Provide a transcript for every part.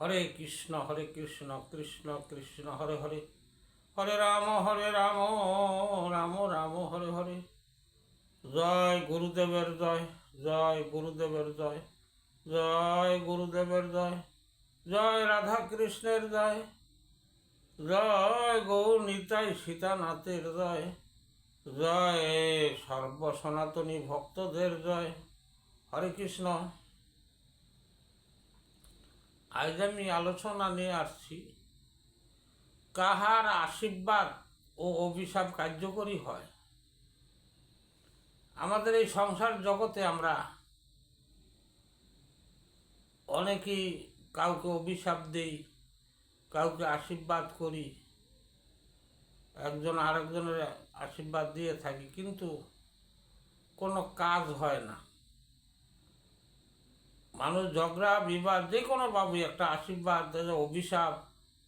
হরে কৃষ্ণ হরে কৃষ্ণ কৃষ্ণ কৃষ্ণ, হরে হরে। হরে রাম হরে রাম রাম রাম, হরে হরে। জয় গুরুদেবের জয় জয় গুরুদেবের জয় জয় গুরুদেবের জয় জয় রাধা কৃষ্ণের জয় জয় গৌর নিতাই সীতানাথের জয় জয় সর্ব সনাতনী ভক্তদের জয়। হরে কৃষ্ণ। আজ আমি আলোচনা নিয়ে আসছি, কাহার আশীর্বাদ ও অভিশাপ কার্যকরী হয়? আমাদের এই সংসার জগতে আমরা অনেকেই কাউকে অভিশাপ দেই, কাউকে আশীর্বাদ করি, একজন আরেকজনের আশীর্বাদ দিয়ে থাকি, কিন্তু কোনো কাজ হয় না। মানুষ, ঝগড়া, বিবাদ, যে কোনো বাবু, একটা আশীর্বাদ অভিশাপ,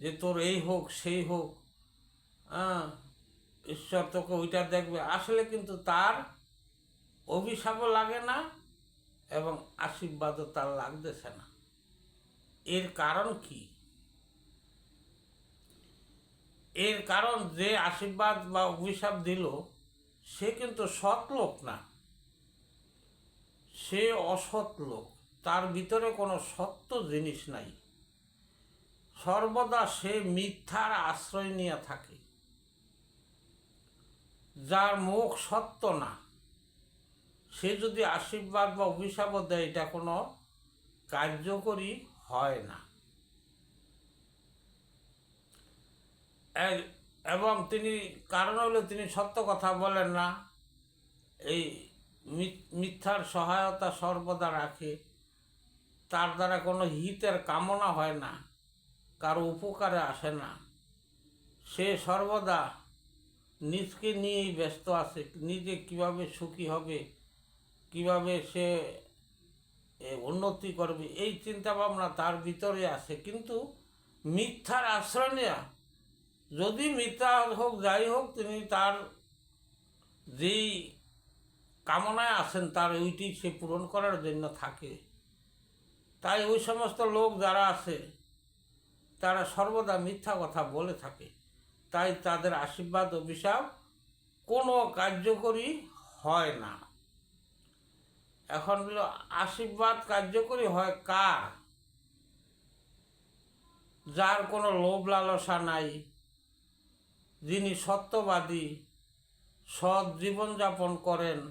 যে তোর এই হোক, সেই হোক হ্যাঁ ঈশ্বর তোকে ওইটা দেখবে। আসলে কিন্তু তার অভিশাপও লাগে না এবং আশীর্বাদও তার লাগতেছে না। এর কারণ কি? এর কারণ যে আশীর্বাদ বা অভিশাপ দিল, সে কিন্তু সৎ লোক না। সে অসৎ লোক। তার ভিতরে কোনো সত্য জিনিস নাই। সর্বদা সে মিথ্যার আশ্রয় নিয়ে থাকে। যার মুখ সত্য না, সে যদি আশীর্বাদ বা অভিশাপও দেয়, এটা কোনো কার্যকরী হয় না। এবং তিনি, কারণ হলো তিনি সত্য কথা বলেন না। এই মিথ্যার সহায়তা সর্বদা রাখে। তার দ্বারা কোনো হিতের কামনা হয় না, কারও উপকারে আসে না। সে সর্বদা নিজকে নিয়েই ব্যস্ত আছে, নিজে কীভাবে সুখী হবে, কীভাবে সে উন্নতি করবে, এই চিন্তা ভাবনা তার ভিতরে আছে। কিন্তু মিথ্যার আশ্রয় নেয়া, যদি মিথ্যা হোক, যাই হোক, তিনি তার যেই কামনায় আছেন, তার ওইটি সে পূরণ করার জন্য থাকে। তাই ওই সমস্ত লোক যারা আছে, তারা সর্বদা মিথ্যা কথা বলে থাকে। তাই তাদের আশীর্বাদ, অভিশাপ কোনো কার্যকরী হয় না। এখন আশীর্বাদ কার্যকরী হয় কার? যার কোনো লোভ লালসা নাই, যিনি সত্যবাদী, সৎ জীবনযাপন করেন,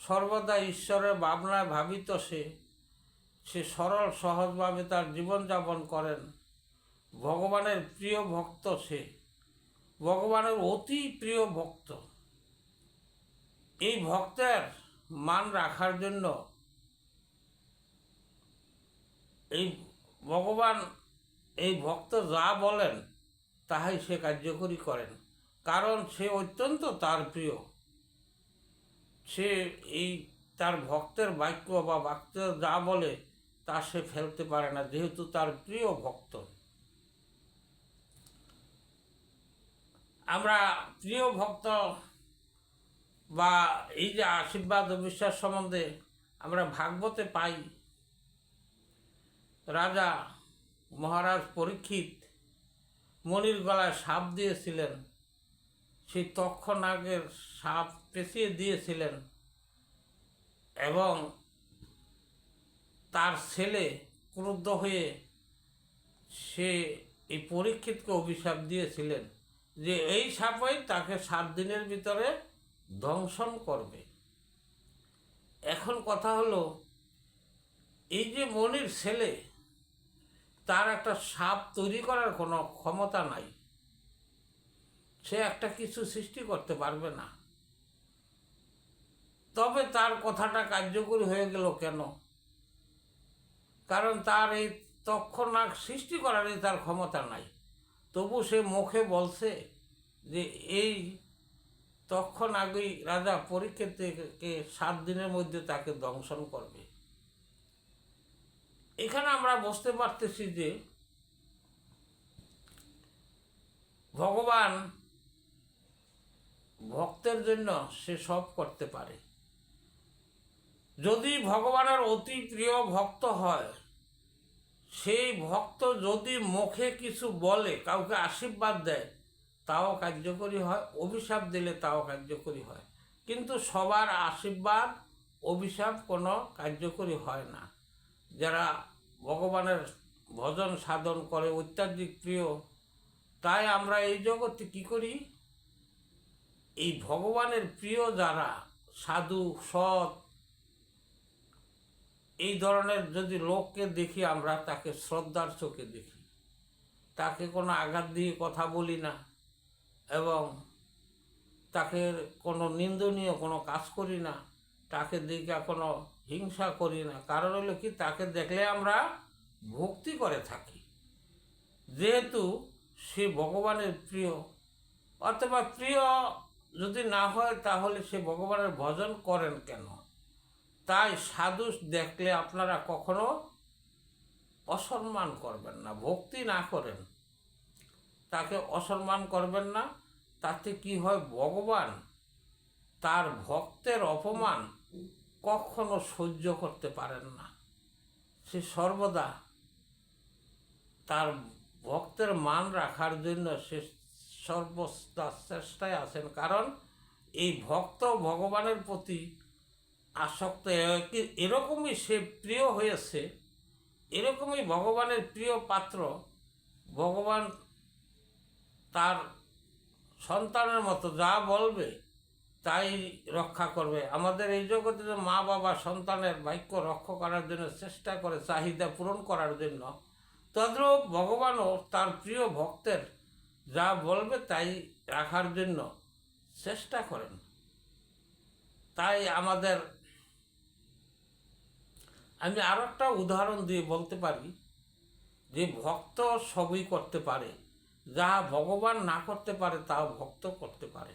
সর্বদা ঈশ্বরের ভাবনায় ভাবিত সে সে সরল, সহজভাবে তার জীবনযাপন করেন। ভগবানের প্রিয় ভক্ত সে। ভগবানের অতি প্রিয় ভক্ত। এই ভক্তের মান রাখার জন্য এই ভগবান, এই ভক্ত যা বলেন, তাহাই সে কার্যকরী করেন। কারণ সে অত্যন্ত তার প্রিয়। সে এই তার ভক্তের বাক্য বা ভক্ত যা বলে তা সে ফেলতে পারে না, যেহেতু তার প্রিয় ভক্ত। আমরা প্রিয় ভক্ত বা এই যে আশীর্বাদ ও বিশ্বাস সম্বন্ধে আমরা ভাগবতে পাই। রাজা মহারাজ পরীক্ষিত মনির গলায় সাপ দিয়েছিলেন, সেই তক্ষনাগের সাপ পেঁচিয়ে দিয়েছিলেন এবং তার ছেলে ক্রুদ্ধ হয়ে সে এই পরীক্ষিতকে অভিশাপ দিয়েছিলেন যে এই সাপই তাকে সাত দিনের ভিতরে ধ্বংসন করবে। এখন কথা হলো, এই যে মনির ছেলে, তার একটা সাপ তৈরি করার কোনো ক্ষমতা নাই। সে একটা কিছু সৃষ্টি করতে পারবে না। তবে তার কথাটা কার্যকরী হয়ে গেল কেন? কারণ তার এই তৎক্ষণাৎ সৃষ্টি করারই তার ক্ষমতা নাই। তবু সে মুখে বলছে যে, এই তখন আগেই রাজা পরীক্ষিতকে সাত দিনের মধ্যে তাকে দংশন করবে। এখানে আমরা বুঝতে পারতেছি যে, ভগবান ভক্তের জন্য সে সব করতে পারে। যদি ভগবানের অতি প্রিয় ভক্ত হয় সেই ভক্ত যদি মুখে কিছু বলে, কাউকে আশীর্বাদ দেয়, তাও কার্যকরী হয়, অভিশাপ দিলে তাও কার্যকরী হয়। কিন্তু সবার আশীর্বাদ, অভিশাপ কোনো কার্যকরী হয় না। যারা ভগবানের ভজন সাধন করে, অত্যাধিক প্রিয়, তাই আমরা এই জগতে কি করি? এই ভগবানের প্রিয় যারা, সাধু, সৎ এই ধরনের যদি লোককে দেখি আমরা, তাকে শ্রদ্ধার চোখে দেখি। তাকে কোনো আঘাত দিয়ে কথা বলি না এবং তাকে কোনো নিন্দনীয় কোনো কাজ করি না, তাকে দিকে কোনো হিংসা করি না। কারণ হলো কি, তাকে দেখলে আমরা ভক্তি করে থাকি। যেহেতু সে ভগবানের প্রিয়, অথবা প্রিয় যদি না হয় তাহলে সে ভগবানের ভজন করেন কেন? তাই সাধু দেখলে আপনারা কখনো অসম্মান করবেন না, ভক্তি না করেন। তাকে অসম্মান করবেন না, তাতে কি হয় ভগবান তার ভক্তের অপমান কখনো সহ্য করতে পারেন না। সে সর্বদা তার ভক্তের মান রাখার জন্য সে সর্বদা চেষ্টায় আছেন, কারণ এই ভক্ত ভগবানের প্রতি আসক্ত এরকমই সে প্রিয় হয়েছে, এরকমই ভগবানের প্রিয় পাত্র, ভগবান তার সন্তানের মতো যা বলবে তাই রক্ষা করবে। আমাদের এই জগতে যে মা বাবা সন্তানের বাক্য রক্ষা করার জন্য চেষ্টা করে, চাহিদা পূরণ করার জন্য, তদ্রূপ ভগবানও তার প্রিয় ভক্তের যা বলবে তাই রাখার জন্য চেষ্টা করেন। তাই আমাদের আমি আরও একটা উদাহরণ দিয়ে বলতে পারি যে ভক্ত সবই করতে পারে। যা ভগবান না করতে পারে, তাও ভক্ত করতে পারে।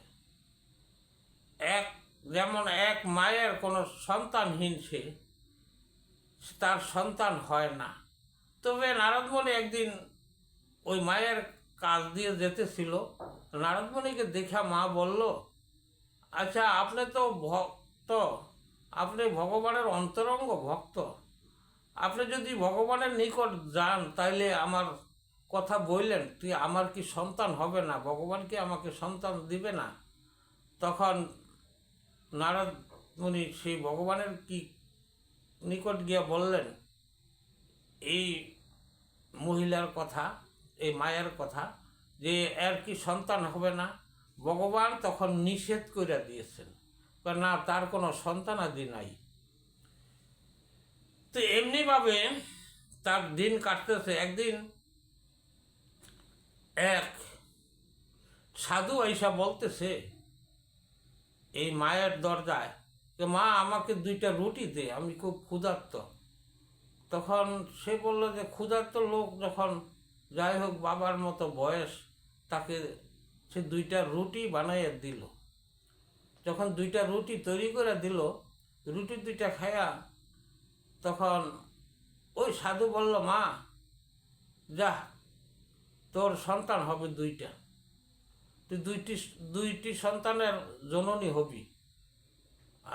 এক, যেমন এক মায়ের কোনো সন্তানহীন সে তার সন্তান হয় না। তবে নারদমণি একদিন ওই মায়ের কাজ দিয়ে যেতেছিল। নারদমণিকে দেখা মা বলল আচ্ছা আপনি তো ভক্ত আপনি ভগবানের অন্তরঙ্গ ভক্ত। আপনি যদি ভগবানের নিকট যান, তাইলে আমার কথা বললেন, তুই আমার কি সন্তান হবে না? ভগবান কি আমাকে সন্তান দিবে না? তখন নারদ মুনি সেই ভগবানের কি নিকট গিয়ে বললেন, এই মহিলার কথা, এই মায়ের কথা, যে এর কি সন্তান হবে না? ভগবান তখন নিষেধ করে দিয়েছেন। না তার কোনো সন্তানাদি নাই। তো এমনিভাবে তার দিন কাটতেছে। একদিন এক সাধু আইসা বলতেছে, এই মায়ের দরজায়, যে মা আমাকে দুইটা রুটি দে, আমি খুব ক্ষুধার্ত। তখন সে বলল যে, ক্ষুধার্ত লোক যখন যাই হোক বাবার মতো বয়স, তাকে সে দুইটা রুটি বানাইয়া দিল। যখন দুইটা রুটি তৈরি করে দিল, রুটি দুইটা খায়া তখন ওই সাধু বলল, মা, যা, তোর সন্তান হবে দুইটা। তুই দুইটি দুইটি সন্তানের জননী হবি।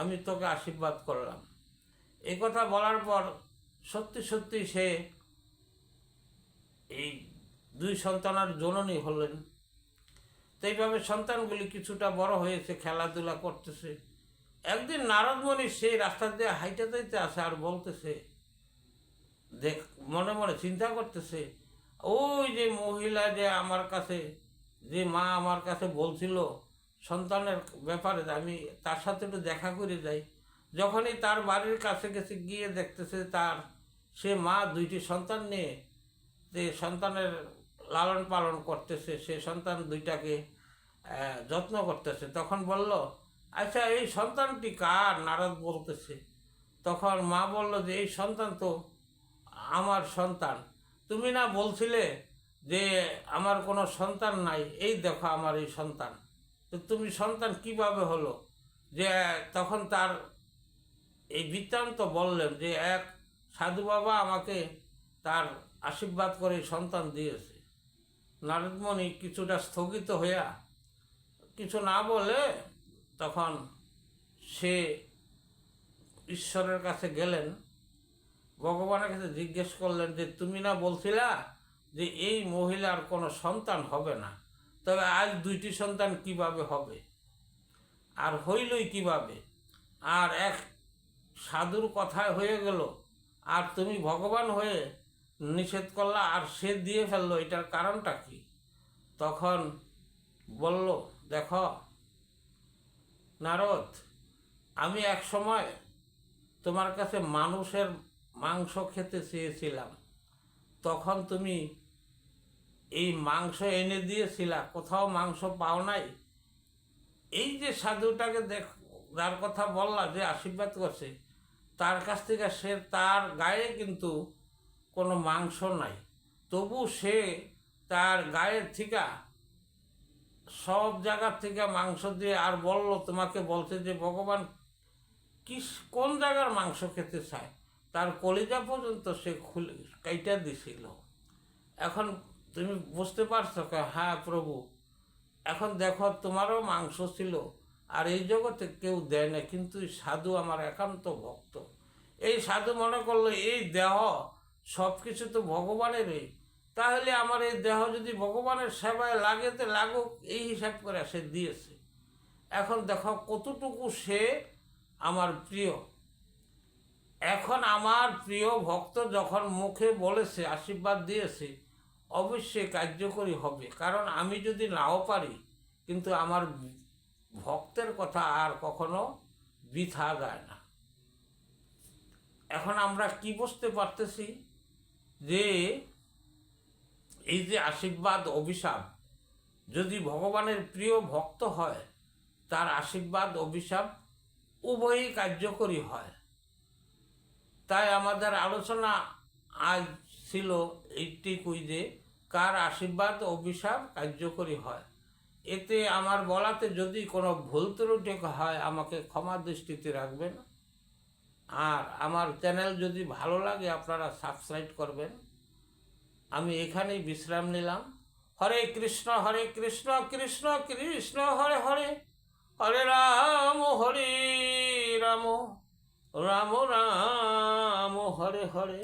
আমি তোকে আশীর্বাদ করলাম। এই কথা বলার পর সত্যি সত্যি সে এই দুই সন্তানের জননী হলেন। তো এইভাবে সন্তানগুলি কিছুটা বড় হয়েছে, খেলাধুলা করতেছে। একদিন নারদমণি সেই রাস্তা দিয়ে হাইটে যাইতে আসে আর বলতেছে, দেখ, মনে মনে চিন্তা করতেছে, ওই যে মহিলা যে আমার কাছে, যে মা আমার কাছে বলছিল সন্তানের ব্যাপারে, আমি তার সাথে একটু দেখা করে যাই। যখনই তার বাড়ির কাছে গেছে, গিয়ে দেখতেছে তার, সে মা দুইটি সন্তান নিয়ে, যে সন্তানের লালন পালন করতেছে, সে সন্তান দুইটাকে যত্ন করতেছে। তখন বলল আচ্ছা এই সন্তানটি কার? নারদ বলতেছে। তখন মা বলল যে, এই সন্তান তো আমার সন্তান। তুমি না বলছিলে যে, আমার কোনো সন্তান নাই? এই দেখো আমার এই সন্তান। তো তুমি সন্তান কীভাবে হলো? যে, তখন তার এই বৃত্তান্ত বললেন যে, এক সাধু বাবা আমাকে তার আশীর্বাদ করে সন্তান দিয়েছে। নারদমণি কিছুটা স্থগিত হইয়া কিছু না বলে তখন সে ঈশ্বরের কাছে গেলেন, ভগবানের কাছে জিজ্ঞেস করলেন যে, তুমি না বলছিলা যে এই মহিলার কোনো সন্তান হবে না? তবে আজ দুইটি সন্তান কীভাবে হবে? আর হইলই কীভাবে? আর এক সাধুর কথায় হয়ে গেল, আর তুমি ভগবান হয়ে নিষেধ করলা, আর সে দিয়ে ফেলল, এটার কারণটা কি? তখন বলল দেখো, নারদ, আমি এক সময় তোমার কাছে মানুষের মাংস খেতে চেয়েছিলাম। তখন তুমি এই মাংস এনে দিয়েছিলা, কোথাও মাংস পাও নাই। এই যে সাধুটাকে দেখ যার কথা বললা, যে আশীর্বাদ করছে, তার কাছ থেকে সে তার গায়ে কিন্তু কোনো মাংস নাই। তবু সে তার গায়ের থেকে সব জায়গার থেকে মাংস দিয়ে আর বলল তোমাকে বলছে যে, ভগবান কি কোন জায়গার মাংস খেতে চায়? তার কলিজা পর্যন্ত সে খুলে, কাইটা দিছিল। এখন তুমি বুঝতে পারছ হ্যাঁ প্রভু। এখন দেখো তোমারও মাংস ছিল, আর এই জগতে কেউ দেয় না কিন্তু সাধু আমার একান্ত ভক্ত। এই সাধু মনে করল, এই দেহ সব কিছু তো ভগবানেরই। তাহলে আমার এই দেহ যদি ভগবানের সেবায় লাগে, তো লাগুক, এই হিসাব করে সে দিয়েছে। এখন দেখো কতটুকু সে আমার প্রিয়। এখন আমার প্রিয় ভক্ত যখন মুখে বলেছে, আশীর্বাদ দিয়েছে, অবশ্যই কার্যকরী হবে। কারণ আমি যদি নাও পারি, কিন্তু আমার ভক্তের কথা আর কখনো বৃথা যায় না। এখন আমরা কি বুঝতে পারতেছি যে এই যে আশীর্বাদ, অভিশাপ, যদি ভগবানের প্রিয় ভক্ত হয়, তার আশীর্বাদ, অভিশাপ উভয়ই কার্যকরী হয়। তাই আমাদের আলোচনা আজ ছিল এইটুকুই যে কার আশীর্বাদ, অভিশাপ কার্যকরী হয়। এতে আমার বলাতে যদি কোনো ভুল ত্রুটি হয়, আমাকে ক্ষমা দৃষ্টিতে রাখবেন। আর আমার চ্যানেল যদি ভালো লাগে, আপনারা সাবস্ক্রাইব করবেন। আমি এখানেই বিশ্রাম নিলাম। হরে কৃষ্ণ হরে কৃষ্ণ কৃষ্ণ কৃষ্ণ, হরে হরে। হরে রাম হরে রাম। রাম রাম, হরে হরে।